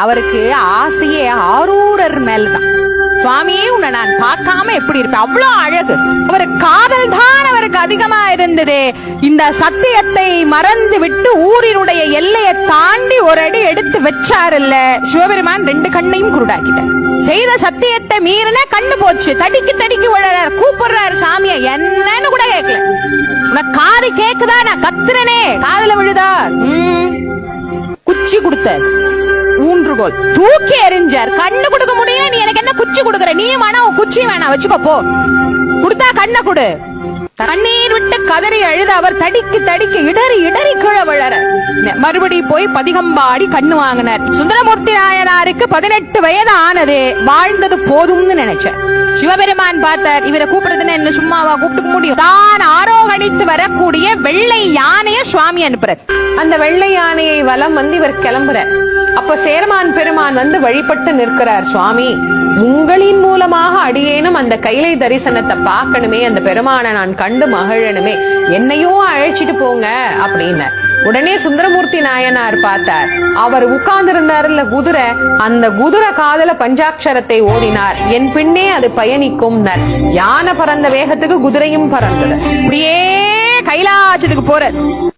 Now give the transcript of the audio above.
அவருக்கு ஆசையே ஆரூரர் மேல்தான். சுவாமியே உன்னை நான் பார்க்காம எப்படி இருப்பேன்? அவ்வளவு அழகு. அவர் காதல் தான் அவருக்கு அதிகமா இருந்தது. இந்த சத்தியத்தை மறந்து விட்டு ஊரினுடைய எல்லையை தாண்டி ஒரு அடி எடுத்து வச்சாருல்ல. சிவபெருமான் ரெண்டு கண்ணையும் குருடாக்கிட்டார். செய்த சத்தியத்தை மீறின கண்ணு போச்சு. தடிக்கு தடிக்கு விழறார் கூப்பிடுறாரு சாமியை. என்னன்னு கூட கேட்கல. உனக்கு காது கேக்குதா? நான் கத்துறனே. காதல விழுதா? குச்சி கொடுத்த ஊன்றுகோல் தூக்கி எறிஞ்சார். கண்ணு கொடுக்க முடியல நீ எனக்கு என்ன குச்சி கொடுக்குற? நீ வேணா உன் குச்சி வேணாம். வச்சுக்கோ போ. கொடுத்தா கண்ணை கொடு. கண்ணீர் விட்டு கதறி அழுத அவர் தடிக்கு தடிக்கு இடறி இடறி கீழே விழற மறுபடி போய் பதிகம்பாடி கண்ணு வாங்கினார். சுந்தரமூர்த்தி நாயனாருக்கு பதினெட்டு வயது ஆனது வாழ்ந்தது போதும்னு நினைச்சார் சிவபெருமான் பார்த்தார் இவரை கூப்பிடுறதுன்னு என்ன சும்மாவா கூப்பிட்டு முடியும்? தான் ஆரோகணித்து வரக்கூடிய வெள்ளை யானைய சுவாமி அனுப்புறார். அந்த வெள்ளை யானையை வலம் வந்து இவர் கிளம்புறார். அப்ப சேரமான் பெருமான் வந்து வழிபட்டு நிற்கிறார் சுவாமி உங்களின் மூலமாக அடியேனும் அந்த கைலை தரிசனத்தை பார்க்கணுமே. அந்த பெருமானை நான் கண்டு மகிழணுமே. என்னையும் அழைச்சிட்டு போங்க அப்படின்னார். உடனே சுந்தரமூர்த்தி நாயனார் பார்த்தார். அவர் உட்கார்ந்திருந்தாருல குதிரை அந்த குதிரை காதல பஞ்சாட்சரத்தை ஓடினார். என் பின்னே அது பயணிக்கும் யானை பறந்த வேகத்துக்கு குதிரையும் பறந்தது. அப்படியே கைலாசத்துக்கு போறது.